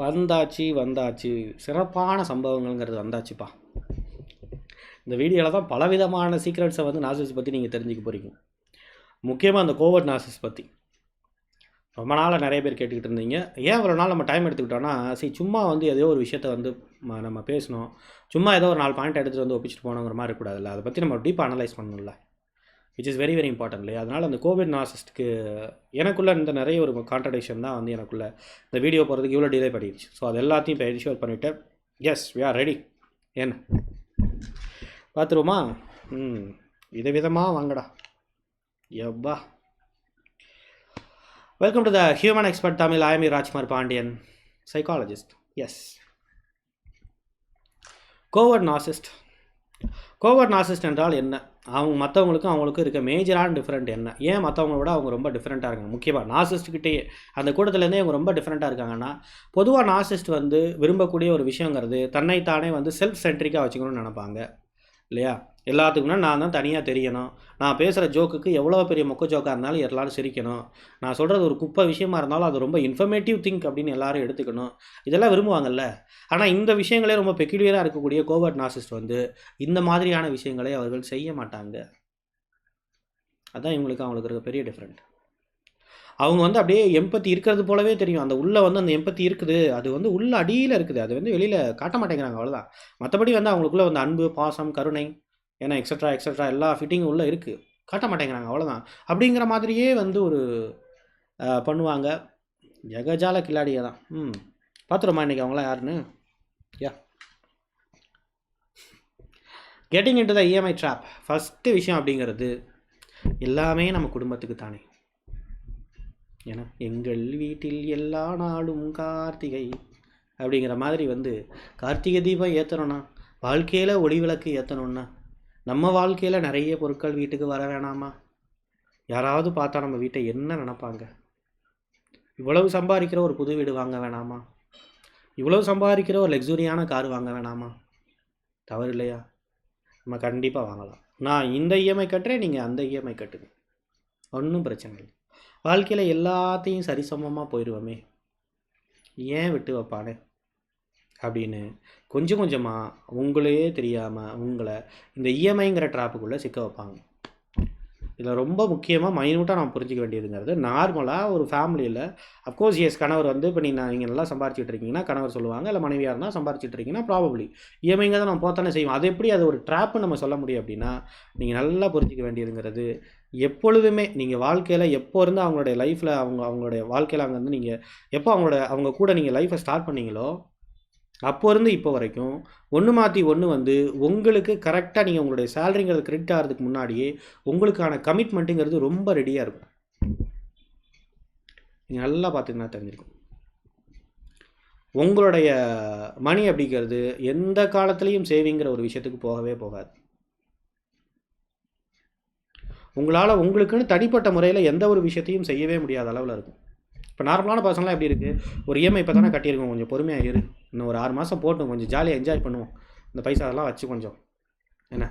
வந்தாச்சு வந்தாச்சு. சிறப்பான சம்பவங்கள்ங்கிறது வந்தாச்சுப்பா. இந்த வீடியோவில் தான் பலவிதமான சீக்ரெட்ஸை வந்து நாசிஸ் பற்றி நீங்கள் தெரிஞ்சுக்க போகிறீங்க முக்கியமாக அந்த கோவிட் நாசிஸ் பற்றி ரொம்ப நாளாக நிறைய பேர் கேட்டுக்கிட்டு இருந்தீங்க. ஏன் இவ்வளோ நாள் நம்ம டைம் எடுத்துக்கிட்டோன்னா சரி சும்மா வந்து ஏதோ ஒரு விஷயத்த வந்து ம- நம்ம பேசணும். சும்மா ஏதோ ஒரு நாலு பாயிண்ட் எடுத்துகிட்டு வந்து ஒப்பிச்சிட்டு போனோங்கிற மாதிரி இருக்கக்கூடாதுல்ல. அதை பற்றி நம்ம டீப்பாக அனலைஸ் பண்ணணும்ல. Which is very very important இல்லையா? அதனால் அந்த கோவிட் நாசிஸ்ட்டுக்கு எனக்குள்ளே இந்த நிறைய ஒரு கான்ட்ரடிக்ஷன் தான் வந்து எனக்குள்ளே இந்த வீடியோ போகிறதுக்கு இவ்வளோ டிலே பண்ணிடுச்சு ஸோ அது எல்லாத்தையும் இப்போ என்ஷூர் பண்ணிவிட்டு எஸ் வி ஆர் ரெடி என்ன பார்த்துருவோமா? ம் விதவிதமாக வாங்கடா. எவ்வா. Welcome to the human expert Tamil. I am Rajkumar Pandian psychologist yes covert narcissist covert narcissist என்றால் என்ன? அவங்க மற்றவங்களுக்கும் அவங்களுக்கும் இருக்க மேஜரான டிஃப்ரெண்ட் என்ன? ஏன் மற்றவங்கள விட அவங்க ரொம்ப டிஃப்ரெண்ட்டாக இருக்காங்க? முக்கியமாக நாசிஸ்ட்கிட்டேயே அந்த கூட்டத்துலேருந்தே அவங்க ரொம்ப டிஃப்ரெண்ட்டாக இருக்காங்கன்னா பொதுவாக நாசிஸ்ட் வந்து விரும்பக்கூடிய ஒரு விஷயங்கிறது தன்னைத்தானே வந்து செல்ஃப் சென்ட்ரிக்காக வச்சுக்கணும்னு நினைப்பாங்க. இல்லையா? எல்லாத்துக்குமே நான் தான் தனியாக தெரியணும். நான் பேசுகிற ஜோக்குக்கு எவ்வளோ பெரிய மொக்க ஜோக்காக இருந்தாலும் எல்லாரும் சிரிக்கணும். நான் சொல்கிறது ஒரு குப்பை விஷயமா இருந்தாலும் அது ரொம்ப இன்ஃபர்மேட்டிவ் திங்க் அப்படின்னு எல்லாரும் எடுத்துக்கணும். இதெல்லாம் விரும்புவாங்கல்ல. ஆனால் இந்த விஷயங்களே ரொம்ப பெக்யூலியராக இருக்கக்கூடிய கோவர்ட் நாசிஸ்ட் வந்து இந்த மாதிரியான விஷயங்களை அவர்கள் செய்ய மாட்டாங்க. அதுதான் இவங்களுக்கு அவங்களுக்கு இருக்க பெரிய டிஃப்ரெண்ட் அவங்க வந்து அப்படியே எம்பத்தி இருக்கிறது போலவே தெரியும். அந்த உள்ளே வந்து அந்த எம்பத்தி இருக்குது. அது வந்து உள்ள அடியில் இருக்குது. அது வந்து வெளியில் காட்ட மாட்டேங்கிறாங்க அவ்வளோதான் மற்றபடி வந்து அவங்களுக்குள்ள வந்து அன்பு பாசம் கருணை ஏன்னா எக்ஸட்ரா எக்ஸட்ரா எல்லா ஃபிட்டிங்கும் உள்ளே இருக்குது காட்ட மாட்டேங்கிறாங்க அவ்வளோதான் அப்படிங்கிற மாதிரியே வந்து ஒரு பண்ணுவாங்க. ஜெகஜால கில்லாடியை தான். ம். பார்த்துருமா இன்றைக்கி அவங்களாம் யாருன்னு? Yeah. Getting into the EMI trap first விஷயம் அப்படிங்கிறது எல்லாமே நம்ம குடும்பத்துக்கு தானே. ஏன்னா எங்கள் வீட்டில் எல்லா நாளும் கார்த்திகை அப்படிங்கிற மாதிரி வந்து கார்த்திகை தீபம் ஏற்றணும்னா வாழ்க்கையில் ஒளி விளக்கு ஏற்றணும்னா நம்ம வாழ்க்கையில் நிறைய பொருட்கள் வீட்டுக்கு வர வேணாமா? யாராவது பார்த்தா நம்ம வீட்டை என்ன நினைப்பாங்க? இவ்வளவு சம்பாதிக்கிற ஒரு புது வீடு வாங்க வேணாமா? இவ்வளவு சம்பாதிக்கிற ஒரு லக்ஸுரியான கார் வாங்க வேணாமா? தவறு இல்லையா? நம்ம கண்டிப்பாக வாங்கலாம். நான் இந்த இஎம்ஐ கட்டுறேன் நீங்கள் அந்த இஎம்ஐ கட்டுங்க. ஒன்றும் பிரச்சனை இல்லை. வாழ்க்கையில் எல்லாத்தையும் சரிசமமாக போயிடுவோமே. ஏன் விட்டு வைப்பானே? அப்படின்னு கொஞ்சம் கொஞ்சமாக உங்களையே தெரியாமல் உங்களை இந்த இஎம்ஐங்கிற ட்ராப்புக்குள்ளே சிக்க வைப்பாங்க. இதில் ரொம்ப முக்கியமாக மைனூட்டாக நம்ம புரிஞ்சிக்க வேண்டியதுங்கிறது நார்மலாக ஒரு ஃபேமிலியில் அஃப்கோர்ஸ் எஸ் கணவர் வந்து இப்போ நீங்கள் நீங்கள் நல்லா சம்பாரிச்சிட்டு இருக்கீங்கன்னா கணவர் சொல்லுவாங்க இல்லை மனைவியாக இருந்தால் சம்பாரிச்சிட்டு இருக்கீங்கன்னா ப்ராபப்ளி இஎம்ஐங்க தான் நம்ம போத்தானே செய்வோம் அது எப்படி அது ஒரு ட்ராப்புன்னு நம்ம சொல்ல முடியும் அப்படின்னா நீங்கள் நல்லா புரிஞ்சிக்க வேண்டியதுங்கிறது எப்பொழுதுமே நீங்கள் வாழ்க்கையில் எப்போ இருந்து அவங்களுடைய லைஃப்பில் அவங்க அவங்களுடைய வாழ்க்கையில் அங்கே வந்து நீங்கள் எப்போ அவங்களோட அவங்க கூட நீங்கள் லைஃப்பை ஸ்டார்ட் பண்ணீங்களோ அப்போ இருந்து இப்போ வரைக்கும் ஒன்று மாற்றி ஒன்று வந்து உங்களுக்கு கரெக்டாக நீங்கள் உங்களுடைய சேலரிங்கிறது கிரெடிட் ஆகிறதுக்கு முன்னாடியே உங்களுக்கான கமிட்மெண்ட்டுங்கிறது ரொம்ப ரெடியாக இருக்கும். நீங்கள் நல்லா பார்த்தீங்கன்னா தெரிஞ்சிருக்கும். உங்களுடைய மணி அப்படிங்கிறது எந்த காலத்துலேயும் சேவிங்கிற ஒரு விஷயத்துக்கு போகவே போகாது. உங்களால் உங்களுக்குன்னு தனிப்பட்ட முறையில் எந்த ஒரு விஷயத்தையும் செய்யவே முடியாத அளவில் இருக்கும். இப்போ நார்மலான பசங்களாம் எப்படி இருக்குது ஒரு இஎம்ஐ இப்போ தானே கட்டியிருக்கோம் கொஞ்சம் பொறுமையாக இரு. இன்னும் ஒரு ஆறு மாதம் போட்டும் கொஞ்சம் ஜாலியாக என்ஜாய் பண்ணுவோம். இந்த பைசா அதெல்லாம் வச்சு கொஞ்சம். என்ன?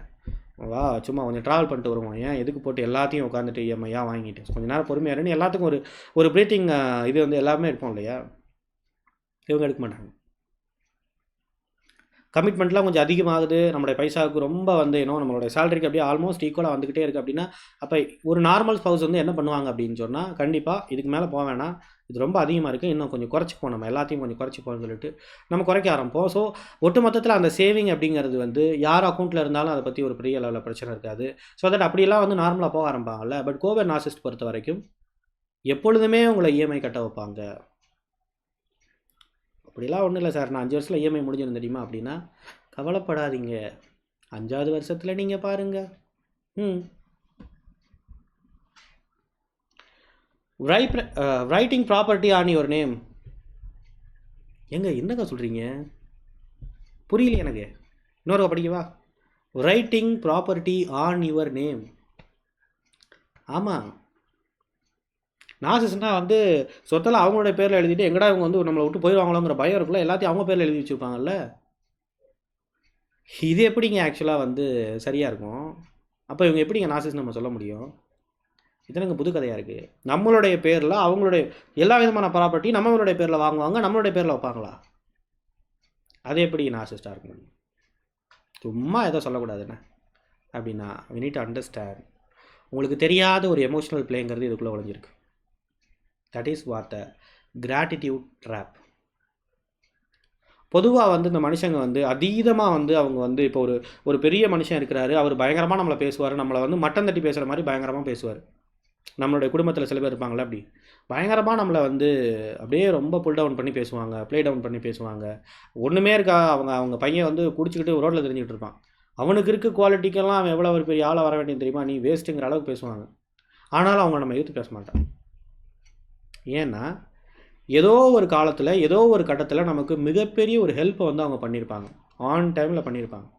வா சும்மா கொஞ்சம் ட்ராவல் பண்ணிட்டு வருவோம். ஏன்? எதுக்கு போட்டு எல்லாத்தையும் உட்காந்துட்டு இஎம்ஐயாக வாங்கிட்டு? கொஞ்சம் நேரம் பொறுமையாக இருன்னு எல்லாத்துக்கும் ஒரு ஒரு ப்ரீத்திங் இது வந்து எல்லாமே எடுப்போம் இல்லையா? இவங்க எடுக்க மாட்டாங்க. கமிட்மெண்ட்லாம் கொஞ்சம் அதிகமாகுது. நம்மளுடைய பைசாவுக்கு ரொம்ப வந்து ஏன்னோ நம்மளுடைய சேலரிக்கு அப்படியே ஆல்மோஸ்ட் ஈக்குவலாக வந்துகிட்டே இருக்குது அப்படின்னா அப்போ ஒரு நார்மல் ஸ்பவுஸ் வந்து என்ன பண்ணுவாங்க அப்படின்னு சொன்னால் கண்டிப்பாக இதுக்கு மேலே போக வேணாம். இது ரொம்ப அதிகமாக இருக்குது இன்னும் கொஞ்சம் குறைச்சிப்போம் நம்ம எல்லாத்தையும் கொஞ்சம் குறைச்சிப்போம்னு சொல்லிட்டு நம்ம குறைக்க ஆரம்பிப்போம். ஸோ ஒட்டு மொத்தத்தில் அந்த சேவிங் அப்படிங்கிறது வந்து யார் அக்கௌண்ட்டில் இருந்தாலும் அதை பற்றி ஒரு பெரிய லெவலில் பிரச்சனை இருக்காது. ஸோ தட் அப்படியெல்லாம் வந்து நார்மலாக போக ஆரம்பிப்பாங்கல்ல. பட் கோவிட் நாசிஸ்ட் பொறுத்த வரைக்கும் எப்பொழுதுமே உங்களை இஎம்ஐ கட்ட வைப்பாங்க. அப்படிலாம் ஒன்றும் இல்லை சார். நான் அஞ்சு வருஷத்தில் இஎம்ஐ முடிஞ்சிடும் தெரியுமா? அப்படின்னா கவலைப்படாதீங்க. அஞ்சாவது வருஷத்தில் நீங்கள் பாருங்கள் ம். Right writing property on your name எங்க என்னங்க சொல்கிறீங்க புரியல எனக்கு. இன்னொரு படிக்கவா? Writing property on your name ஆமாம் நாசிஸ்னா வந்து சொத்தெல்லாம் அவங்களோட பேரில் எழுதிட்டு எங்கடா இவங்க வந்து நம்மளை விட்டு போயிடுவாங்களோங்கிற பயம் இருக்குல்ல எல்லாத்தையும் அவங்க பேரில் எழுதி வச்சுருப்பாங்கல்ல? இது எப்படிங்க ஆக்சுவலாக வந்து சரியாக இருக்கும்? அப்போ இவங்க எப்படிங்க நாசிஸ் நம்ம சொல்ல முடியும்? இதனங்க புது கதையாக இருக்குது நம்மளுடைய பேரில் அவங்களுடைய எல்லா விதமான ப்ராப்பர்ட்டி நம்மளுடைய பேரில் வாங்குவாங்க நம்மளுடைய பேரில் வைப்பாங்களா? அது எப்படி நாசிஸ்டாக இருக்க முடியும் சும்மா எதோ சொல்லக்கூடாதுண்ணே அப்படின்னா வி நீட் அண்டர்ஸ்டாண்ட் உங்களுக்கு தெரியாத ஒரு எமோஷனல் பிளேங்கிறது இதுக்குள்ளே ஒளிஞ்சிருக்கு. That is what the gratitude trap பொதுவாக வந்து இந்த மனுஷங்க வந்து அதீதமாக வந்து அவங்க வந்து இப்போ ஒரு ஒரு பெரிய மனுஷன் இருக்கிறாரு அவர் பயங்கரமாக நம்மளை பேசுவார் நம்மளை வந்து மட்டம் தட்டி பேசுகிற மாதிரி பயங்கரமாக பேசுவார். நம்மளுடைய குடும்பத்தில் சில பேர் இருப்பாங்களே அப்படி. பயங்கரமாக நம்மளை வந்து அப்படியே ரொம்ப புல் டவுன் பண்ணி பேசுவாங்க ப்ளே டவுன் பண்ணி பேசுவாங்க. ஒன்றுமே இருக்கா அவங்க அவங்க பையன் வந்து குடிச்சிக்கிட்டு ரோட்டில் தெரிஞ்சுக்கிட்டு இருப்பான். அவனுக்கு இருக்க குவாலிட்டிக்கெல்லாம் அவன் எவ்வளோ ஒரு பெரிய ஆளாக வர வேண்டியது தெரியுமா? நீ வேஸ்ட்டுங்கிற அளவுக்கு பேசுவாங்க. ஆனாலும் அவங்க நம்ம எதிர்த்து பேச மாட்டான் ஏன்னா ஏதோ ஒரு காலத்தில் ஏதோ ஒரு கட்டத்தில் நமக்கு மிகப்பெரிய ஒரு ஹெல்ப்பை வந்து அவங்க பண்ணியிருப்பாங்க ஆன் டைமில் பண்ணியிருப்பாங்க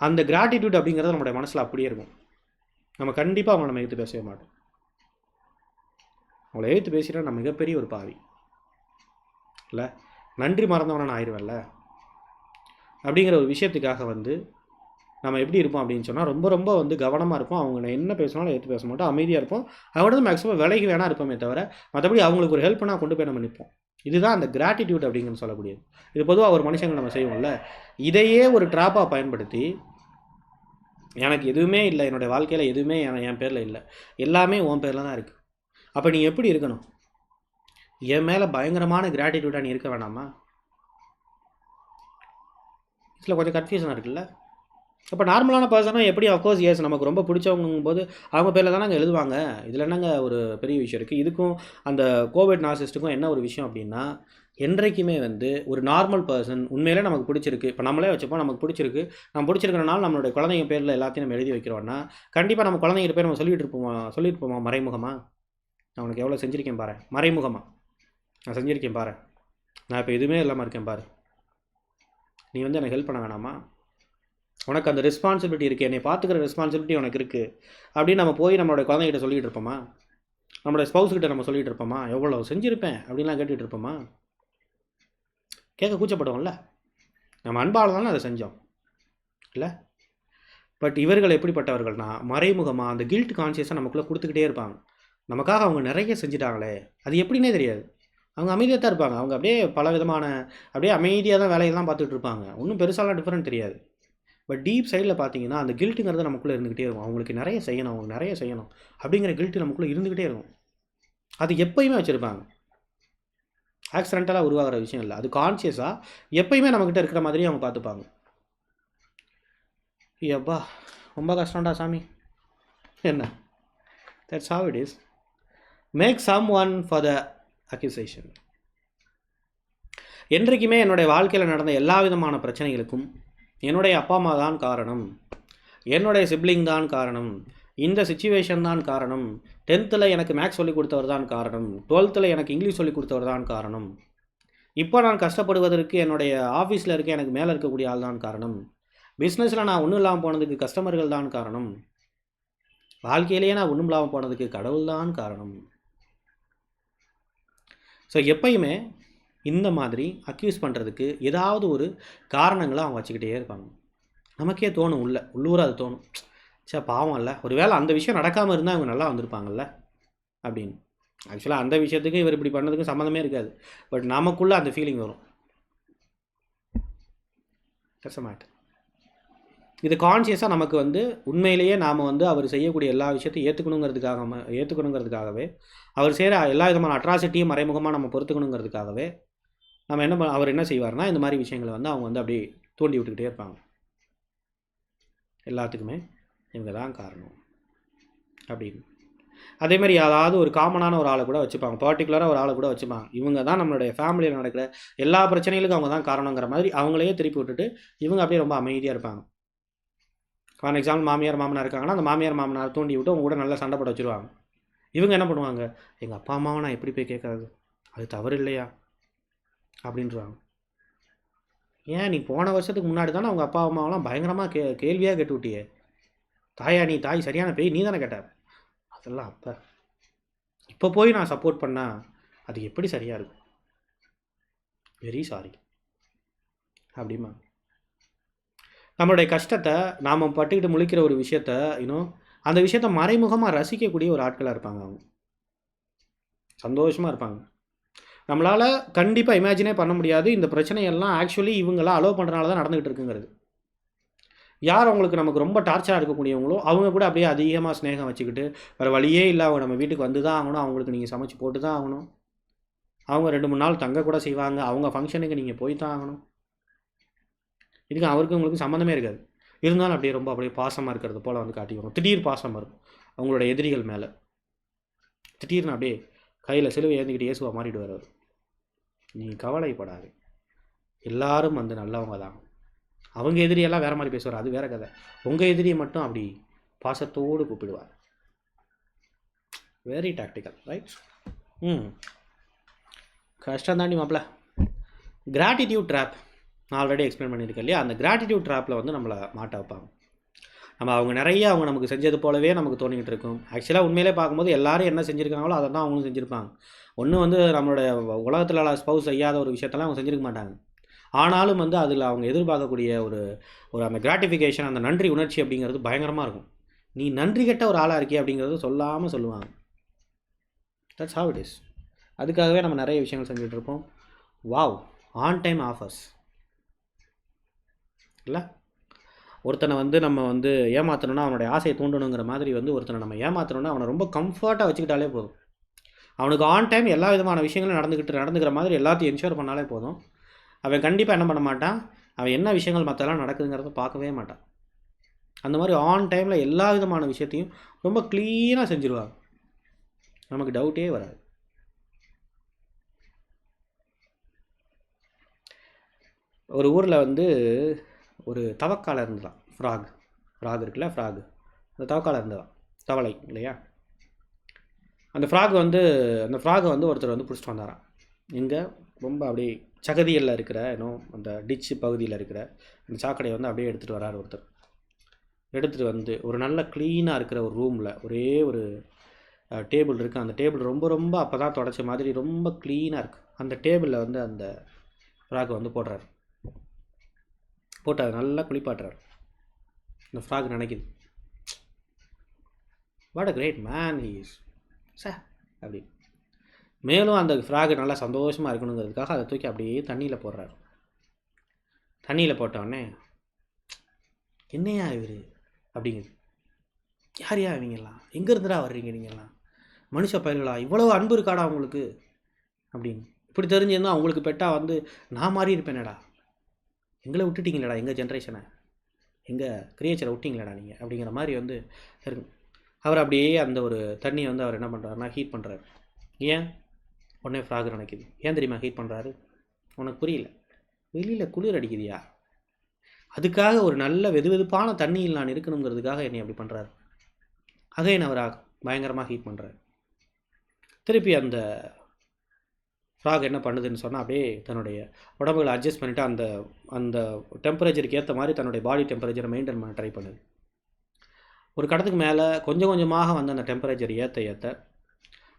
அந்த கிராட்டிடியூட் அப்படிங்கிறது நம்மளுடைய மனசில் அப்படியே இருக்கும். நம்ம கண்டிப்பாக அவங்க நம்ம எழுத்து பேசவே மாட்டோம். அவங்கள எழுத்து பேசிட்டா நான் மிகப்பெரிய ஒரு பாவி. இல்லை? நன்றி மறந்தவன நான் ஆயிடுவேன்ல அப்படிங்கிற ஒரு விஷயத்துக்காக வந்து நம்ம எப்படி இருப்போம் அப்படின்னு சொன்னால் ரொம்ப ரொம்ப வந்து கவனமாக இருப்போம். அவங்க என்ன பேசினாலும் எடுத்து பேச மாட்டோம். அமைதியாக இருப்போம். அவங்களோட மேக்ஸிமம் விலைக்கு வேணா இருப்போமே தவிர மற்றபடி அவங்களுக்கு ஒரு ஹெல்ப் பண்ணால் கொண்டு போய் நம்ம நிற்போம் இதுதான் அந்த கிராட்டிடியூட் அப்படிங்கன்னு சொல்லக்கூடியது. இது பொதுவாக ஒரு மனுஷங்க நம்ம செய்வோம்ல. இதையே ஒரு ட்ராப்பாக பயன்படுத்தி எனக்கு எதுவுமே இல்லை. என்னுடைய வாழ்க்கையில் எதுவுமே என் என் பேரில் இல்லை. எல்லாமே உன் பேரில் தான் இருக்குது அப்போ நீ எப்படி இருக்கணும்? என் மேலே பயங்கரமான கிராட்டிடியூடாக நீ இருக்க வேணாமா? இதில் கொஞ்சம் கன்ஃபியூஷனாக இருக்குல்ல? அப்போ நார்மலான பர்சனாக எப்படி அஃப்கோர்ஸ் எஸ் நமக்கு ரொம்ப பிடிச்சவங்கும் போது அவங்க பேரில் தான் நாங்கள் எழுதுவாங்க. இதில் என்னங்க ஒரு பெரிய விஷயம் இருக்குது இதுக்கும் அந்த கோவிட் நாசிஸ்ட்டுக்கும் என்ன ஒரு விஷயம் அப்படின்னா என்றைக்குமே வந்து ஒரு நார்மல் பர்சன் உண்மையிலே நமக்கு பிடிச்சிருக்கு. இப்போ நம்மளே வச்சுப்போம் நமக்கு பிடிச்சிருக்கு. நம்ம பிடிச்சிருக்கிறனால நம்மளுடைய குழந்தைங்க பேரில் எல்லாத்தையும் நம்ம எழுதி வைக்கிறோன்னா கண்டிப்பாக நம்ம குழந்தைங்க பேர் நம்ம சொல்லிட்டு இருப்போமா? சொல்லிட்டு இருப்போமா மறைமுகமா? நான் உனக்கு எவ்வளோ செஞ்சுருக்கேன் பாரு. மறைமுகமாக நான் செஞ்சுருக்கேன் பாரு. நான் இப்போ எதுவுமே இல்லாமல் இருக்கேன் பாரு. நீ வந்து எனக்கு ஹெல்ப் பண்ண வேணாமா? உனக்கு அந்த ரெஸ்பான்சிபிலிட்டி இருக்குது என்னை பார்த்துக்கிற ரெஸ்பான்சிபிலிட்டி உனக்கு இருக்குது அப்படின்னு நம்ம போய் நம்மளோட குழந்தைகிட்ட சொல்லிகிட்டு இருப்போமா? நம்மளோட ஸ்பவுஸ்கிட்ட நம்ம சொல்லிகிட்டு இருப்போமா? எவ்வளோ செஞ்சுருப்பேன்? அப்படின்லாம் கேட்டுகிட்டு இருப்போமா? கேட்க கூச்சப்படுவோம்ல. நம்ம அன்பால் தானே அதை செஞ்சோம். இல்லை? பட் இவர்கள் எப்படிப்பட்டவர்கள்னா மறைமுகமாக அந்த கில்ட் கான்சியஸாக நமக்குள்ளே கொடுத்துக்கிட்டே இருப்பாங்க. நமக்காக அவங்க நிறைய செஞ்சுட்டாங்களே. அது எப்படின்னே தெரியாது. அவங்க அமைதியாக தான் இருப்பாங்க. அவங்க அப்படியே பல விதமான அப்படியே அமைதியாக தான் வேலையெல்லாம் பார்த்துட்டு இருப்பாங்க. ஒன்றும் பெருசாலாம் டிஃப்ரெண்ட் தெரியாது. பட் டீப் சைடில் பார்த்தீங்கன்னா அந்த கில்ட்டுங்கிறது நமக்குள்ளே இருந்துக்கிட்டே இருக்கும். அவங்களுக்கு நிறைய செய்யணும் அவங்க நிறைய செய்யணும். அப்படிங்கிற கில்ட்டு நமக்குள்ளே இருந்துக்கிட்டே இருக்கும். அது எப்பயுமே வச்சுருப்பாங்க. ஆக்சிடென்டலாக உருவாகிற விஷயம் இல்லை. அது கான்சியஸாக எப்பயுமே நம்மக்கிட்ட இருக்கிற மாதிரி அவங்க பார்த்துப்பாங்க எப்பா ரொம்ப கஷ்டம்டா சாமி. என்ன? That's how it is make some one for the accusation என்றைக்குமே என்னுடைய வாழ்க்கையில் நடந்த எல்லா விதமான பிரச்சனைகளுக்கும் என்னுடைய அப்பா அம்மா தான் காரணம். என்னுடைய சிப்ளிங் தான் காரணம். இந்த சுச்சுவேஷன் தான் காரணம். டென்த்தில் எனக்கு மேக்ஸ் சொல்லிக் கொடுத்தவர் தான் காரணம். டுவெல்த்தில் எனக்கு இங்கிலீஷ் சொல்லிக் கொடுத்தவர் தான் காரணம். இப்போ நான் கஷ்டப்படுவதற்கு என்னுடைய ஆஃபீஸில் இருக்க எனக்கு மேலே இருக்கக்கூடிய ஆள் தான் காரணம். பிஸ்னஸில் நான் ஒன்றும் இல்லாமல் போனதுக்கு கஸ்டமர்கள் தான் காரணம். வாழ்க்கையிலேயே நான் ஒன்றும் இல்லாமல் போனதுக்கு கடவுள் தான் காரணம். ஸோ எப்பயுமே இந்த மாதிரி அக்யூஸ் பண்ணுறதுக்கு ஏதாவது ஒரு காரணங்களை அவங்க வச்சுக்கிட்டே இருப்பாங்க. நமக்கே தோணும் உள்ள உள்ளூராக அது தோணும். சே பாவம் இல்லை. ஒருவேளை அந்த விஷயம் நடக்காமல் இருந்தால் அவங்க நல்லா வந்திருப்பாங்கல்ல? அப்படின்னு. ஆக்சுவலாக அந்த விஷயத்துக்கு இவர் இப்படி பண்ணதுக்கும் சம்மந்தமே இருக்காது. பட் நமக்குள்ளே அந்த ஃபீலிங் வரும். கஷ்டமாட்டு இது கான்சியஸாக நமக்கு வந்து உண்மையிலேயே நாம் வந்து அவர் செய்யக்கூடிய எல்லா விஷயத்தையும் ஏற்றுக்கணுங்கிறதுக்காக ஏற்றுக்கணுங்கிறதுக்காகவே அவர் செய்கிற எல்லா விதமான அட்ராசிட்டியும் மறைமுகமாக நம்ம பொறுத்துக்கணுங்கிறதுக்காகவே நம்ம என்ன பண்ண- அவர் என்ன செய்வார்னா இந்த மாதிரி விஷயங்களை வந்து அவங்க வந்து அப்படியே தூண்டி விட்டுக்கிட்டே இருப்பாங்க. எல்லாத்துக்குமே இவங்க தான் காரணம். அப்படின்னு. அதே மாதிரி யாராவது ஒரு காமனான ஒரு ஆளை கூட வச்சுப்பாங்க. பர்டிகுலராக ஒரு ஆளை கூட வச்சுப்பாங்க. இவங்க தான் நம்மளுடைய ஃபேமிலியில் நடக்கிற எல்லா பிரச்சனைகளுக்கும் அவங்க தான் காரணங்கிற மாதிரி அவங்களையே திருப்பி விட்டுட்டு இவங்க அப்படியே ரொம்ப அமைதியாக இருப்பாங்க. ஃபார் எக்ஸாம்பிள் மாமியார் மாமனார் இருக்காங்கன்னா அந்த மாமியார் மாமனார் தூண்டி விட்டு அவங்க கூட நல்லா சண்டை போட வச்சுருவாங்க. இவங்க என்ன பண்ணுவாங்க? எங்கள் அப்பா அம்மாவை நான் எப்படி போய் கேட்கறது? அது தவறு இல்லையா? அப்படின்றாங்க. ஏன் நீ போன வருஷத்துக்கு முன்னாடி தானே அவங்க அப்பா அம்மாவெல்லாம் பயங்கரமாக கே கேள்வியாக கேட்டு விட்டியே தாயா நீ தாய் சரியான பேய் நீ தானே கேட்ட. அதெல்லாம் அப்போ. இப்போ போய் நான் சப்போர்ட் பண்ணால் அது எப்படி சரியாக இருக்கும்? வெரி சாரி அப்படிமா நம்மளுடைய கஷ்டத்தை நாம் பட்டுக்கிட்டு முழிக்கிற ஒரு விஷயத்த இன்னும் அந்த விஷயத்த மறைமுகமாக ரசிக்கக்கூடிய ஒரு ஆட்களாக இருப்பாங்க அவங்க. சந்தோஷமாக இருப்பாங்க. நம்மளால் கண்டிப்பாக இமேஜினே பண்ண முடியாது. இந்த பிரச்சனையெல்லாம் ஆக்சுவலி இவங்களாம் அலோவ் பண்ணுறனால தான் நடந்துகிட்டு இருக்குங்கிறது. யார் அவங்களுக்கு நமக்கு ரொம்ப டார்ச்சராக இருக்கக்கூடியவங்களோ அவங்க கூட அப்படியே அதிகமாக ஸ்நேகம் வச்சுக்கிட்டு வேறு வழியே இல்லை அவங்க நம்ம வீட்டுக்கு வந்து தான் ஆகணும் அவங்களுக்கு நீங்கள் சமைச்சு போட்டு தான் ஆகணும். அவங்க ரெண்டு மூணு நாள் தங்க கூட செய்வாங்க அவங்க ஃபங்க்ஷனுக்கு நீங்கள் போய் தான் ஆகணும். இதுக்கு அவருக்கு உங்களுக்கு சம்மந்தமே இருக்காது. இருந்தாலும் அப்படியே ரொம்ப அப்படியே பாசமாக இருக்கிறது போல் வந்து காட்டிக்கணும் திடீர் பாசம் வரும் அவங்களோட எதிரிகள் மேலே. திடீர்னு அப்படியே கையில் சிலுவை ஏந்திக்கிட்டு இயேசுவா மாறிடுவார் அவர். நீ கவலைப்படாது. எல்லாரும் வந்து நல்லவங்க தான் அவங்க எதிரியெல்லாம் வேறு மாதிரி பேசுவார் அது வேறு கதை. உங்கள் எதிரியை மட்டும் அப்படி பாசத்தோடு கூப்பிடுவார். வெரி டாக்டிக்கல் ரைட் ம். கஷ்டம் தாண்டி மாப்பிள்ள கிராட்டிடியூட் ட்ராப் நான் ஆல்ரெடி எக்ஸ்பிளைன் பண்ணியிருக்கேன் இல்லையா? அந்த கிராட்டிடியூட் ட்ராப்பில் வந்து நம்மளை மாட்ட வைப்பாங்க. நம்ம அவங்க நிறைய அவங்க நமக்கு செஞ்சது போலவே நமக்கு தோணிக்கிட்டு இருக்கும். ஆக்சுவலாக உண்மையிலே பார்க்கும்போது எல்லாரும் என்ன செஞ்சுருக்காங்களோ அதை தான் அவங்களும் செஞ்சுருப்பாங்க. ஒன்று வந்து நம்மளுடைய உலகத்தில் ஸ்பௌஸ் செய்யாத ஒரு விஷயத்தெல்லாம் அவங்க செஞ்சுருக்க மாட்டாங்க. ஆனாலும் வந்து அதில் அவங்க எதிர்பார்க்கக்கூடிய ஒரு ஒரு அந்த கிராட்டிஃபிகேஷன் அந்த நன்றி உணர்ச்சி அப்படிங்கிறது பயங்கரமாக இருக்கும். நீ நன்றி கெட்ட ஒரு ஆளாக இருக்கே அப்படிங்கிறது சொல்லாமல் சொல்லுவாங்க. தட்ஸ் ஹவ் இட் இஸ் அதுக்காகவே நம்ம நிறைய விஷயங்கள் செஞ்சிட்ருப்போம் வாவ் ஆன் டைம் ஆஃபர்ஸ் இல்லை? ஒருத்தனை வந்து நம்ம வந்து ஏமாற்றணும்னா அவனுடைய ஆசையை தூண்டணுங்கிற மாதிரி வந்து ஒருத்தனை நம்ம ஏமாற்றணும்னா அவனை ரொம்ப கம்ஃபர்ட்டாக வச்சுக்கிட்டாலே போதும். அவனுக்கு ஆன் டைம் எல்லா விதமான விஷயங்களும் நடந்துக்கிட்டு நடந்துக்கிற மாதிரி எல்லாத்தையும் என்ஷூர் பண்ணாலே போதும். அவன் கண்டிப்பாக என்ன பண்ண மாட்டான்? அவன் என்ன விஷயங்கள் மற்றெல்லாம் நடக்குதுங்கிறத பார்க்கவே மாட்டான். அந்த மாதிரி ஆன் டைமில் எல்லா விதமான விஷயத்தையும் ரொம்ப க்ளீனாக செஞ்சுருவாங்க நமக்கு டவுட்டே வராது. ஒரு ஊரில் வந்து ஒரு தவக்காலை இருந்ததான். ஃப்ராக் ஃப்ராக் இருக்குல்ல ஃப்ராக் அந்த தவக்காலை இருந்ததான். தவளை இல்லையா? அந்த ஃப்ராக் வந்து அந்த ஃப்ராகை வந்து ஒருத்தர் வந்து பிடிச்சிட்டு வந்தாராம். இங்கே ரொம்ப அப்படியே சகதியில் இருக்கிற இன்னும் அந்த டிச்சு பகுதியில் இருக்கிற அந்த சாக்கடையை வந்து அப்படியே எடுத்துகிட்டு வரார் ஒருத்தர். எடுத்துகிட்டு வந்து ஒரு நல்ல க்ளீனாக இருக்கிற ஒரு ரூமில் ஒரே ஒரு டேபிள் இருக்குது அந்த டேபிள் ரொம்ப ரொம்ப அப்போ தான் தொடச்ச மாதிரி ரொம்ப க்ளீனாக இருக்குது அந்த டேபிளில் வந்து அந்த ஃப்ராக் வந்து போடுறாரு. போட்டு அதை நல்லா குளிப்பாட்டுறாரு. இந்த ஃப்ராக் நினைக்குது. What a great man he's say அப்படி. மேலும் அந்த ஃப்ராக் நல்லா சந்தோஷமாக இருக்கணுங்கிறதுக்காக அதை தூக்கி அப்படியே தண்ணியில் போடுறாரு. தண்ணியில் போட்டோடனே என்னையா இவர்? அப்படிங்குது. யார் யா இவங்கெல்லாம்? எங்கேருந்துடா வர்றீங்க நீங்கள்லாம் மனுஷ பயிர்களா இவ்வளோ அன்பு இருக்காடா உங்களுக்கு? அப்படின்னு. இப்படி தெரிஞ்சிருந்தால் அவங்களுக்கு பெட்டா வந்து நான் மாறி இருப்பேனடா. எங்களை விட்டுட்டீங்களேடா எங்கள் ஜென்ரேஷனை எங்கள் கிரியேச்சரை விட்டிங்களேடா நீங்கள் அப்படிங்கிற மாதிரி வந்து இருக்கு. அவர் அப்படியே அந்த ஒரு தண்ணியை வந்து அவர் என்ன பண்ணுறாருனா ஹீட் பண்ணுறாரு ஏன்? உடனே ஃப்ராக் நினைக்குது. ஏன் தெரியுமா ஹீட் பண்ணுறாரு உனக்கு புரியல. வெளியில் குளிர் அடிக்குதியா? அதுக்காக ஒரு நல்ல வெதுவெதுப்பான தண்ணியில் நான் இருக்கணுங்கிறதுக்காக என்னை அப்படி பண்ணுறாரு அகைன் அவர் பயங்கரமாக ஹீட் பண்ணுறாரு திருப்பி அந்த ஃப்ராக் என்ன பண்ணுதுன்னு சொன்னால் அப்படியே தன்னுடைய உடம்புகளை அட்ஜஸ்ட் பண்ணிவிட்டு அந்த அந்த டெம்பரேச்சருக்கு ஏற்ற மாதிரி தன்னுடைய பாடி டெம்பரேச்சரை மெயின்டைன் பண்ண ட்ரை பண்ணுது. ஒரு கடத்துக்கு மேலே கொஞ்சம் கொஞ்சமாக வந்து அந்த டெம்பரேச்சர் ஏற்ற ஏற்ற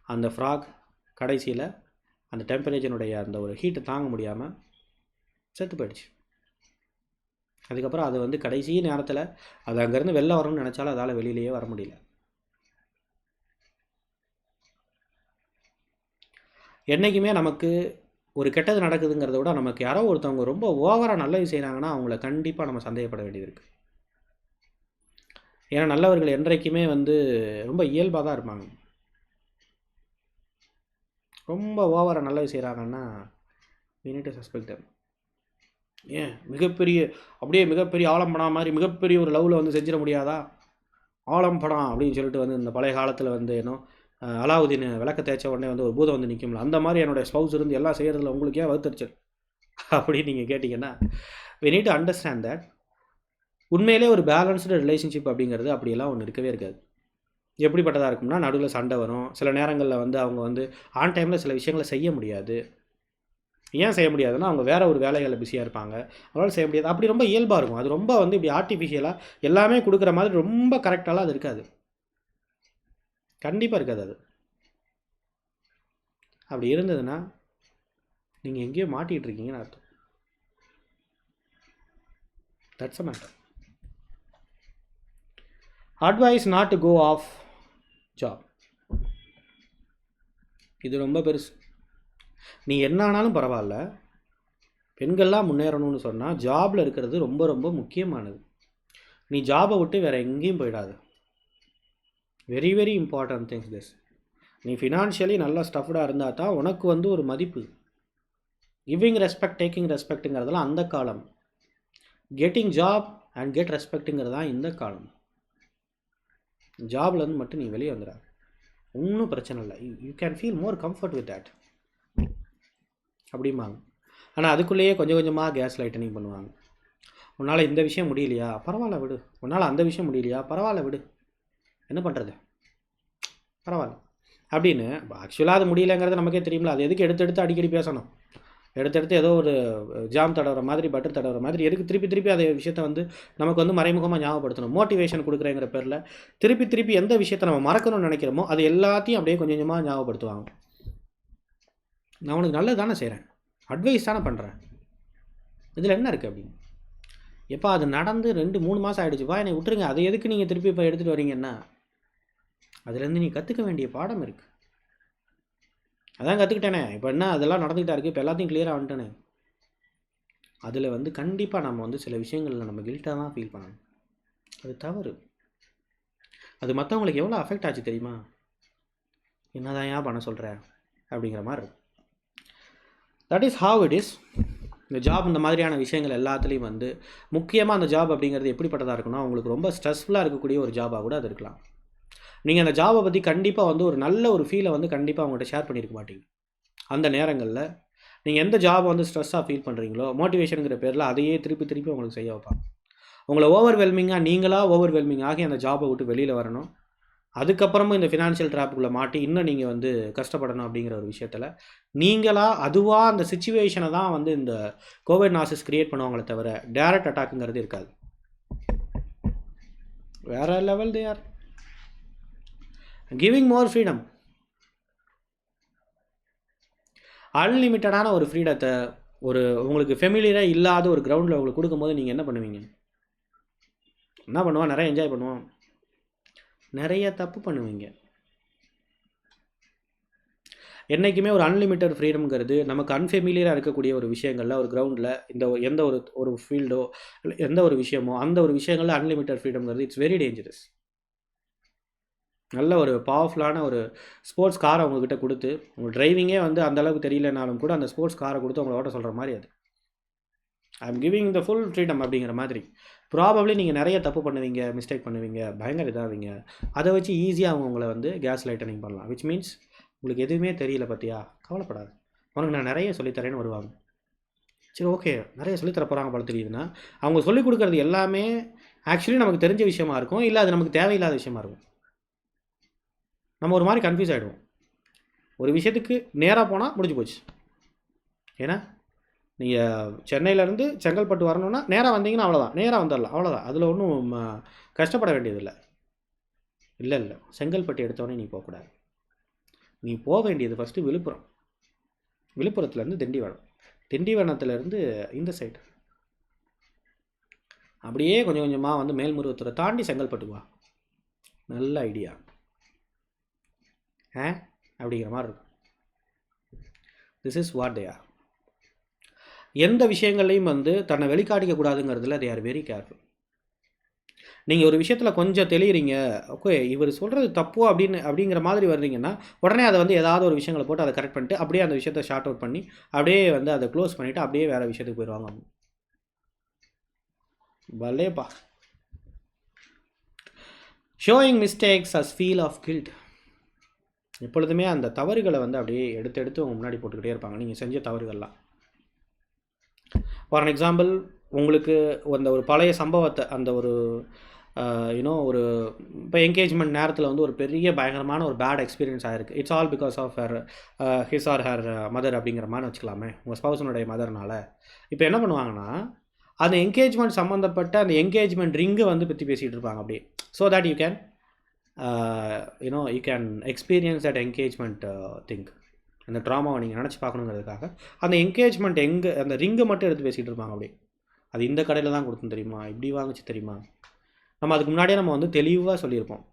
அந்த ஃப்ராக் கடைசியில் அந்த டெம்பரேச்சருடைய அந்த ஒரு ஹீட்டை தாங்க முடியாமல் செத்து போயிடுச்சு. அதுக்கப்புறம் அது வந்து கடைசி நேரத்தில் அது அங்கேருந்து வெளில வரணும்னு நினச்சாலும் அதால் வெளியிலேயே வர முடியல. என்றைக்குமே நமக்கு ஒரு கெட்டது நடக்குதுங்கிறத விட நமக்கு யாரோ ஒருத்தவங்க ரொம்ப ஓவராக நல்லது செய்கிறாங்கன்னா அவங்கள கண்டிப்பாக நம்ம சந்தேகப்பட வேண்டியது இருக்குது ஏன்னா நல்லவர்கள் என்றைக்குமே வந்து ரொம்ப இயல்பாக தான் இருப்பாங்க. ரொம்ப ஓவராக நல்லது செய்கிறாங்கன்னா we சஸ்பெக்ட் ஏன்? மிகப்பெரிய அப்படியே மிகப்பெரிய ஆலம்படம் மாதிரி மிகப்பெரிய ஒரு லவ்வில் வந்து செஞ்சிட முடியாதா? ஆலம்படம் அப்படின்னு சொல்லிட்டு வந்து இந்த பழைய காலத்தில் வந்து ஏன்னோ அலாவுதீன் விளக்க தேய்ச்ச உடனே வந்து ஒரு பூதம் வந்து நிற்கும்ல அந்த மாதிரி என்னுடைய ஸ்பவுஸ் இருந்து எல்லாம் செய்கிறதுல உங்களுக்கே ஏன் அப்படின்னு நீங்கள் கேட்டிங்கன்னா we need to understand that உண்மையிலே ஒரு பேலன்ஸ்டு ரிலேஷன்ஷிப் அப்படிங்கிறது அப்படியெல்லாம் ஒன்று இருக்கவே இருக்காது. எப்படிப்பட்டதாக இருக்கும்னா நடுவில் சண்டை வரும். சில நேரங்களில் வந்து அவங்க வந்து ஆன் டைமில் சில விஷயங்களை செய்ய முடியாது. ஏன் செய்ய முடியாதுன்னா அவங்க வேறு ஒரு வேலைகளில் பிஸியாக இருப்பாங்க. அவங்களால செய்ய முடியாது. அப்படி ரொம்ப இயல்பாக இருக்கும். அது ரொம்ப வந்து இப்படி ஆர்டிஃபிஷியலாக எல்லாமே கொடுக்குற மாதிரி ரொம்ப கரெக்டாலாம் அது இருக்காது. கண்டிப்பாக இருக்காது அது. அப்படி இருந்ததுன்னா நீங்கள் எங்கேயோ மாட்டிகிட்டு இருக்கீங்கன்னு அர்த்தம். That's a matter advice not to go off job இது ரொம்ப பெருசு. நீ என்ன ஆனாலும் பரவாயில்ல. பெண்கள்லாம் முன்னேறணும்னு சொன்னால் ஜாபில் இருக்கிறது ரொம்ப ரொம்ப முக்கியமானது. நீ ஜாபை விட்டு வேறு எங்கேயும் போயிடாது. Very very important things this நீ ஃபினான்ஷியலி நல்லா ஸ்டஃப்டாக இருந்தால் தான் உனக்கு வந்து ஒரு மதிப்பு. கிவிங் ரெஸ்பெக்ட் டேக்கிங் ரெஸ்பெக்ட்டுங்கிறதெல்லாம் அந்த காலம். கெட்டிங் ஜாப் அண்ட் கெட் ரெஸ்பெக்ட்டுங்கிறது தான் இந்த காலம். ஜாப்லேருந்து மட்டும் நீ வெளியே வந்துடா ஒன்றும் பிரச்சனை இல்லை. You can feel more comfort with that அப்படிம்பாங்க. ஆனால் அதுக்குள்ளேயே கொஞ்சம் கொஞ்சமாக கேஸ் லைட்டனிங் பண்ணுவாங்க. உன்னால் இந்த விஷயம் முடியலையா? பரவாயில்ல விடு. உன்னால் அந்த விஷயம் முடியலையா? பரவாயில்ல விடு. என்ன பண்ணுறது பரவாயில்ல. அப்படின்னு ஆக்சுவலாக அது முடியலங்கிறது நமக்கே தெரியுமில்ல அது எதுக்கு எடுத்து எடுத்து அடிக்கடி பேசணும்? எடுத்தெடுத்து ஏதோ ஒரு ஜாம் தடவுற மாதிரி பட்டர் தடவுற மாதிரி எதுக்கு திருப்பி திருப்பி அதே விஷயத்தை வந்து நமக்கு வந்து மறைமுகமாக ஞாபகப்படுத்தணும். மோட்டிவேஷன் கொடுக்குறேங்கிற பேரில் திருப்பி திருப்பி எந்த விஷயத்தை நம்ம மறக்கணும்னு நினைக்கிறோமோ அது எல்லாத்தையும் அப்படியே கொஞ்சம் கொஞ்சமாக ஞாபகப்படுத்துவாங்க. நான் உனக்கு நல்லது தானே செய்கிறேன் அட்வைஸ் தானே பண்ணுறேன் இதில் என்ன இருக்குது அப்படின்னு? எப்போ அது நடந்து ரெண்டு மூணு மாதம் ஆகிடுச்சுப்பா என்னை விட்டுருங்க. அதை எதுக்கு நீங்கள் திருப்பி இப்போ எடுத்துகிட்டு வரீங்கன்னா அதுலேருந்து நீ கற்றுக்க வேண்டிய பாடம் இருக்குது அதான் கற்றுக்கிட்டேனே இப்போ என்ன அதெல்லாம் நடந்துக்கிட்டா இருக்குது இப்போ எல்லாத்தையும் கிளியராக வந்துட்டேனே. அதில் வந்து கண்டிப்பாக நம்ம வந்து சில விஷயங்களில் நம்ம கில்ட்டாக தான் ஃபீல் பண்ணணும். அது தவறு. அது மற்றவங்களுக்கு எவ்வளோ அஃபெக்ட் ஆச்சு தெரியுமா? என்னதான் ஏன் பண்ண சொல்கிற அப்படிங்கிற மாதிரி இருக்கும். That is how it is இந்த ஜாப் இந்த மாதிரியான விஷயங்கள் எல்லாத்துலேயும் வந்து முக்கியமாக அந்த ஜாப் அப்படிங்கிறது எப்படிப்பட்டதாக இருக்குன்னா உங்களுக்கு ரொம்ப ஸ்ட்ரெஸ்ஃபுல்லாக இருக்கக்கூடிய ஒரு ஜாபாக கூட அது இருக்கலாம். நீங்கள் அந்த ஜாபை பற்றி கண்டிப்பாக வந்து ஒரு நல்ல ஒரு ஃபீலை வந்து கண்டிப்பாக அவங்கள்ட்ட ஷேர் பண்ணியிருக்க மாட்டீங்க. அந்த நேரங்களில் நீங்கள் எந்த ஜாப் வந்து ஸ்ட்ரெஸ்ஸாக ஃபீல் பண்ணுறீங்களோ மோட்டிவேஷனுங்கிற பேரில் அதையே திருப்பி திருப்பி உங்களுக்கு செய்ய வைப்பாங்க. உங்களை ஓவர்வெல்மிங்காக நீங்களாக ஓவர்வெல்மிங் ஆகி அந்த ஜாபை விட்டு வெளியில் வரணும். அதுக்கப்புறமும் இந்த ஃபினான்ஷியல் ட்ராப்புக்குள்ளே மாட்டி இன்னும் நீங்கள் வந்து கஷ்டப்படணும் அப்படிங்கிற ஒரு விஷயத்தில் நீங்களாக அதுவாக அந்த சுச்சுவேஷனை தான் வந்து இந்த கோவிட் நாசஸ் க்ரியேட் பண்ணுவாங்களே தவிர டேரக்ட் அட்டாக்குங்கிறது இருக்காது. வேற level they are giving more freedom அன்லிமிட்டடான ஒரு ஃப்ரீடத்தை ஒரு உங்களுக்கு ஃபெமிலியராக இல்லாத ஒரு கிரவுண்டில் உங்களுக்கு கொடுக்கும்போது நீங்கள் என்ன பண்ணுவீங்க? என்ன பண்ணுவோம்? நிறைய என்ஜாய் பண்ணுவோம். நிறைய தப்பு பண்ணுவீங்க. என்றைக்குமே ஒரு அன்லிமிட்டட் ஃப்ரீடம்ங்கிறது நமக்கு அன்ஃபெமிலியராக இருக்கக்கூடிய ஒரு விஷயங்களில் ஒரு கிரவுண்டில் இந்த எந்த ஒரு ஒரு ஃபீல்டோ இல்லை எந்த ஒரு விஷயமோ அந்த ஒரு விஷயங்களில் அன்லிமிட்டட் ஃப்ரீடம்ங்கிறது இட்ஸ் வெரி டேஞ்சரஸ் நல்ல ஒரு பவர்ஃபுல்லான ஒரு ஸ்போர்ட்ஸ் காரை அவங்கக்கிட்ட கொடுத்து உங்கள் டிரைவிங்கே வந்து அந்த அளவுக்கு தெரியலனாலும் கூட அந்த ஸ்போர்ட்ஸ் காரை கொடுத்து உங்களை ஓட்ட சொல்கிற மாதிரி அது. I am giving the full freedom அப்படிங்கிற மாதிரி. ப்ராபப்ளி நீங்கள் நிறைய தப்பு பண்ணுவீங்க மிஸ்டேக் பண்ணுவீங்க பயங்கர இதாவீங்க. அதை வச்சு ஈஸியாக அவங்க உங்களை வந்து கேஸ் லைட்டனிங் பண்ணலாம். விச் மீன்ஸ் உங்களுக்கு எதுவுமே தெரியல பார்த்தியா கவலைப்படாது. உனக்கு நான் நிறைய சொல்லித்தரேன்னு வருவாங்க. சரி ஓகே நிறைய சொல்லித்தர போகிறாங்க போல தெரியுதுன்னா அவங்க சொல்லிக் கொடுக்குறது எல்லாமே ஆக்சுவலி நமக்கு தெரிஞ்ச விஷயமா இருக்கும். இல்லை அது நமக்கு தேவையில்லாத விஷயமா இருக்கும். நம்ம ஒரு மாதிரி கன்ஃபியூஸ் ஆகிடுவோம் ஒரு விஷயத்துக்கு நேராக போனால் முடிஞ்சு போச்சு. ஏன்னா நீங்கள் சென்னையிலேருந்து செங்கல்பட்டு வரணும்னா நேராக வந்தீங்கன்னா அவ்வளோதான் நேராக வந்துடலாம் அவ்வளோதான் அதில் ஒன்றும் கஷ்டப்பட வேண்டியதில்லை. இல்லை இல்லை. செங்கல்பட்டு எடுத்தோடனே நீ போகக்கூடாது. நீ போக வேண்டியது ஃபஸ்ட்டு விழுப்புரம். விழுப்புரத்துலேருந்து திண்டிவனம். திண்டிவனத்துலேருந்து இந்த சைடு அப்படியே கொஞ்சம் கொஞ்சமாக வந்து மேல்முருகத்தூரை தாண்டி செங்கல்பட்டு வா. நல்ல ஐடியா ஆ? அப்படிங்கிற மாதிரி இருக்கும். This is what they are எந்த விஷயங்கள்லையும் வந்து தன்னை வெளிக்காட்டிக்க கூடாதுங்கிறதுல தே ஆர் வெரி கேர்ஃபுல் நீங்கள் ஒரு விஷயத்தில் கொஞ்சம் தெளிகிறீங்க ஓகே இவர் சொல்கிறது தப்பு அப்படின்னு அப்படிங்கிற மாதிரி வர்றீங்கன்னா உடனே அதை வந்து ஏதாவது ஒரு விஷயங்களை போட்டு அதை கரெக்ட் பண்ணிட்டு அப்படியே அந்த விஷயத்தை ஷார்ட் அவுட் பண்ணி அப்படியே வந்து அதை க்ளோஸ் பண்ணிவிட்டு அப்படியே வேறு விஷயத்துக்கு போயிடுவாங்க அவங்க பலேப்பா showing mistakes as feel of guilt எப்பொழுதுமே அந்த தவறுகளை வந்து அப்படியே எடுத்து எடுத்து உங்கள் முன்னாடி போட்டுக்கிட்டே இருப்பாங்க. நீங்கள் செஞ்ச தவறுகள்லாம். ஃபார் அன் எக்ஸாம்பிள் உங்களுக்கு அந்த ஒரு பழைய சம்பவத்தை அந்த ஒரு யூனோ ஒரு இப்போ என்கேஜ்மெண்ட் நேரத்தில் வந்து ஒரு பெரிய பயங்கரமான ஒரு பேட் எக்ஸ்பீரியன்ஸ் ஆகிருக்கு it's all because of her his or her mother அப்படிங்கிற மாதிரி வச்சுக்கலாமே. உங்கள் ஸ்பவுசனுடைய மதர்னால் இப்போ என்ன பண்ணுவாங்கன்னா அந்த என்கேஜ்மெண்ட் சம்மந்தப்பட்ட அந்த என்கேஜ்மெண்ட் ரிங்கை வந்து பற்றி பேசிகிட்டு இருப்பாங்க அப்படியே. So that you can you know you can experience that engagement think அந்த ட்ராமாவை நீங்கள் நினச்சி பார்க்கணுங்கிறதுக்காக. அந்த என்கேஜ்மெண்ட் எங்கே அந்த ரிங்கை மட்டும் எடுத்து பேசிகிட்டு இருப்பாங்க அப்படியே. அது இந்த கடையில் தான் கொடுத்தோம் தெரியுமா? இப்படி வாங்குச்சு தெரியுமா? நம்ம அதுக்கு முன்னாடியே நம்ம வந்து தெளிவாக சொல்லியிருப்போம்.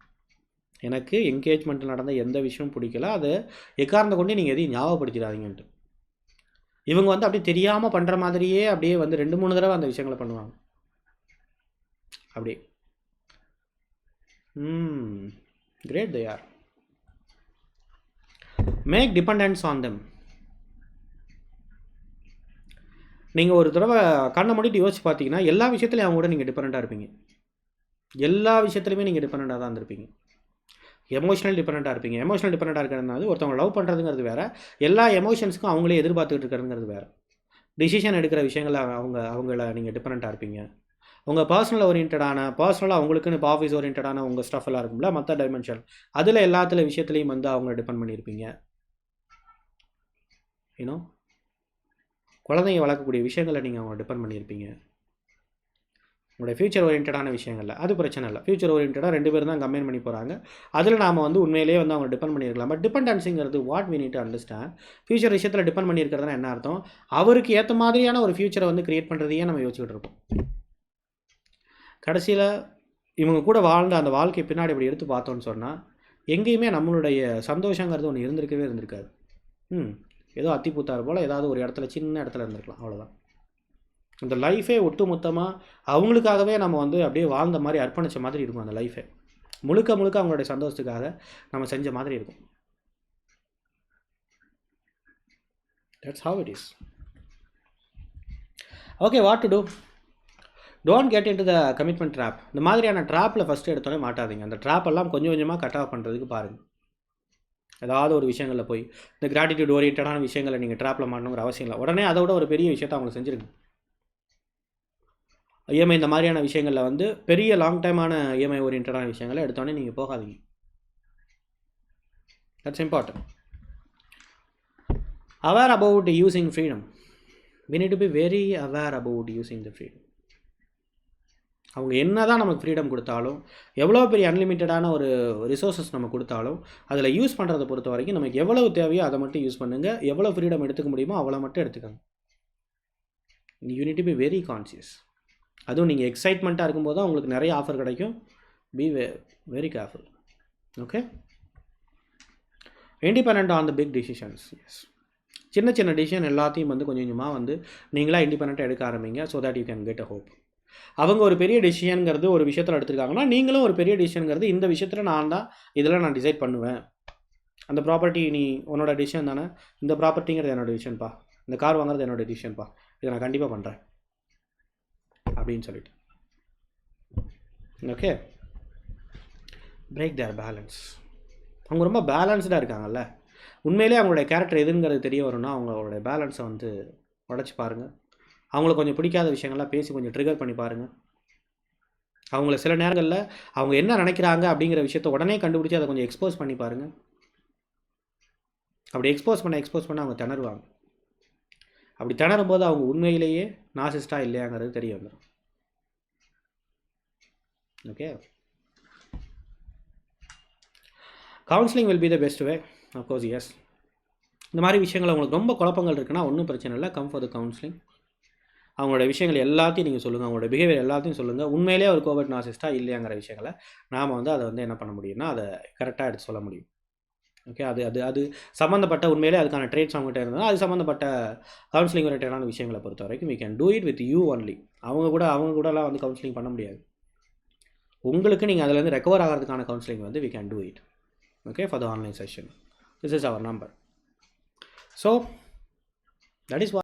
எனக்கு என்கேஜ்மெண்ட்டில் நடந்த எந்த விஷயமும் பிடிக்கல. அதை எக்காரந்த கொண்டு நீங்கள் எதையும் ஞாபகப்படுத்திடாதீங்கன்ட்டு. இவங்க வந்து அப்படியே தெரியாமல் பண்ணுற மாதிரியே அப்படியே வந்து ரெண்டு மூணு தடவை அந்த விஷயங்களை பண்ணுவாங்க. அப்படியே. ம் great they are make dependence on them நீங்கள் ஒரு தடவை கண்ணை மூடிட்டு யோசிச்சு பார்த்தீங்கன்னா எல்லா விஷயத்துலையும் அவங்க கூட நீங்கள் டிபெண்ட்டாக இருப்பீங்க. எல்லா விஷயத்துலையுமே நீங்கள் டிபெண்ட்டாக தான் இருந்திருப்பீங்க. எமோஷனல் டிபெண்ட்டாக இருப்பீங்க. எமோஷனல் டிபெண்ட்டாக இருக்கிறதுனால ஒருத்தவங்க லவ் பண்ணுறதுங்கிறது வேறு. எல்லா எமோஷன்ஸுக்கும் அவங்களே எதிர்பார்த்துக்கிட்டு இருக்கிறதுங்கிறது வேறு. டிசிஷன் எடுக்கிற விஷயங்கள அவங்க அவங்கள நீங்கள் டிபெண்ட்டாக இருப்பீங்க. உங்கள் பர்சனல் ஓரியன்டான பர்சனலாக அவங்களுக்குன்னு இப்போ ஆஃபீஸ் ஓரியன்டான உங்கள் ஸ்டஃப் எல்லாம் இருக்கும்ல மற்ற டைமென்ஷன் அதில் எல்லாத்துல விஷயத்துலையும் வந்து அவங்க டிபெண்ட் பண்ணியிருப்பீங்க. யூனோ குழந்தைங்க வளர்க்கக்கூடிய விஷயங்களை நீங்கள் அவங்க டிபெண்ட் பண்ணியிருப்பீங்க. உங்களுடைய ஃபியூச்சர் ஓரியன்டான விஷயங்கள்ல. அது பிரச்சனை இல்லை. ஃபியூச்சர் ஓரியன்டாக ரெண்டு பேரும் தான் கம்பைன் பண்ணி போகிறாங்க அதில் நாம் வந்து உண்மையிலேயே வந்து அவங்க டிபெண்ட் பண்ணியிருக்கலாம். But டிபெண்டன்சிங்கிறது what we need to understand future விஷயத்தில் டிபெண்ட் பண்ணியிருக்கிறதுனா என்ன அர்த்தம்? அவருக்கு ஏற்ற மாதிரியான ஒரு ஃபியூச்சரை வந்து கிரியேட் பண்ணுறதையே நம்ம யோசிச்சுட்டு இருப்போம். கடைசியில் இவங்க கூட வாழ்ந்த அந்த வாழ்க்கை பின்னாடி இப்படி எடுத்து பார்த்தோன்னு சொன்னால் எங்கேயுமே நம்மளுடைய சந்தோஷங்கிறது ஒன்று இருந்திருக்கவே இருந்திருக்காது. ம் ஏதோ அத்திப்பூத்தார் போல் ஏதாவது ஒரு இடத்துல சின்ன இடத்துல இருந்திருக்கலாம் அவ்வளோதான் அந்த லைஃபே ஒட்டு மொத்தமாக அவங்களுக்காகவே நம்ம வந்து அப்படியே வாழ்ந்த மாதிரி அர்ப்பணித்த மாதிரி இருக்கும் அந்த லைஃபே முழுக்க முழுக்க அவங்களுடைய சந்தோஷத்துக்காக நம்ம செஞ்ச மாதிரி இருக்கும். That's how it is okay what to do don't get into the commitment trap இந்த மாதிரியான ட்ராப்பில் ஃபஸ்ட்டு எடுத்தோடனே மாட்டாதீங்க. அந்த ட்ராப் எல்லாம் கொஞ்சம் கொஞ்சமாக கட் ஆஃப் பண்ணுறதுக்கு பாருங்கள் ஏதாவது ஒரு விஷயங்களில் போய் இந்த கிராட்டிடியூட் ஓரியன்டான விஷயங்களை நீங்கள் ட்ராப்பில் மாட்டணுங்கிற அவசியம் இல்லை. உடனே அதை விட ஒரு பெரிய விஷயத்தை அவங்க செஞ்சுருங்க. இஎம்ஐ இந்த மாதிரியான விஷயங்களில் வந்து பெரிய லாங் டைமான இஎம்ஐ ஓரியன்டான விஷயங்களை எடுத்தோடனே நீங்கள் போகாதீங்க. That's important aware about using freedom we need to be very aware about using the freedom அவங்க என்ன தான் நமக்கு ஃப்ரீடம் கொடுத்தாலும் எவ்வளோ பெரிய அன்லிமிட்டடான ஒரு ரிசோர்ஸஸ் நம்ம கொடுத்தாலும் அதில் யூஸ் பண்ணுறதை பொறுத்த வரைக்கும் நமக்கு எவ்வளவு தேவையோ அதை மட்டும் யூஸ் பண்ணுங்கள் எவ்வளோ ஃப்ரீடம் எடுத்துக்க முடியுமோ அவ்வளோ மட்டும் எடுத்துக்கோங்க. யூனிட் பி வெரி கான்சியஸ் அதுவும் நீங்கள் எக்ஸைட்மெண்ட்டாக இருக்கும்போது தான் உங்களுக்கு நிறைய ஆஃபர் கிடைக்கும். பி வெ very careful okay independent on the big decisions yes சின்ன சின்ன டிசிஷன் எல்லாத்தையும் வந்து கொஞ்சம் கொஞ்சமாக வந்து நீங்களாக இண்டிபெண்ட்டாக எடுக்க ஆரம்பிங்க so that you can get a hope அவங்க ஒரு பெரிய டிசிஷனுங்கிறது ஒரு விஷயத்தில் எடுத்திருக்காங்கன்னா நீங்களும் ஒரு பெரிய டிசிஷனுங்கிறது இந்த விஷயத்தில் நான் தான் இதெல்லாம் நான் டிசைட் பண்ணுவேன். அந்த ப்ராப்பர்ட்டி நீ உன்னோட டிசிஷன் தானே? இந்த ப்ராப்பர்ட்டிங்கிறது என்னோட டிசிஷன்ப்பா இந்த கார் வாங்குறது என்னோட டிசிஷன்ப்பா இதை நான் கண்டிப்பாக பண்ணுறேன் அப்படின்னு சொல்லிட்டு. ஓகே பிரேக் தேர் பேலன்ஸ் அவங்க ரொம்ப பேலன்ஸ்டாக இருக்காங்கல்ல. உண்மையிலே அவங்களுடைய கேரக்டர் எதுங்கிறது தெரிய வரும்னா அவங்களோட பேலன்ஸை வந்து உடச்சி பாருங்கள் அவங்களுக்கு கொஞ்சம் பிடிக்காத விஷயங்கள்லாம் பேசி கொஞ்சம் ட்ரிகர் பண்ணி பாருங்கள் அவங்கள சில நேரங்களில் அவங்க என்ன நினைக்கிறாங்க அப்படிங்கிற விஷயத்த உடனே கண்டுபிடிச்சி அதை கொஞ்சம் எக்ஸ்போஸ் பண்ணி பாருங்கள் அப்படி எக்ஸ்போஸ் பண்ண எக்ஸ்போஸ் பண்ண அவங்க திணறுவாங்க. அப்படி திணறும் போது அவங்க உண்மையிலேயே நாசிஸ்டா இல்லையாங்கிறது தெரிய வந்துடும் okay counselling will be the best way of course yes இந்த மாதிரி விஷயங்கள் உங்களுக்கு ரொம்ப குழப்பங்கள் இருக்குன்னா ஒன்றும் பிரச்சனை இல்லை. கம் ஃபார் த கவுன்சிலிங் அவங்களோட விஷயங்கள் எல்லாத்தையும் நீங்கள் சொல்லுங்கள் அவங்களோட பிஹேவியர் எல்லாத்தையும் சொல்லுங்கள் உண்மையிலே ஒரு கோவிட் நாசிஸ்டா இல்லையாங்கிற விஷயங்களை நாம் வந்து அதை வந்து என்ன பண்ண முடியும்னா அதை கரெக்டாக எடுத்து சொல்ல முடியும். ஓகே அது அது அது சம்மந்தப்பட்ட உண்மையிலே அதுக்கான ட்ரேட்ஸ் அவங்ககிட்ட இருந்தால் அது சம்மந்தப்பட்ட கவுன்சிலிங் ரிலேட்டடான விஷயங்களை பொறுத்த வரைக்கும் we can do it with you only அவங்க கூட அவங்க கூடலாம் வந்து கவுன்சிலிங் பண்ண முடியாது. உங்களுக்கு நீங்கள் அதுலேருந்து ரெக்கவர் ஆகிறதுக்கான கவுன்சிலிங் வந்து we can do it okay for the online session this is our number so that is வா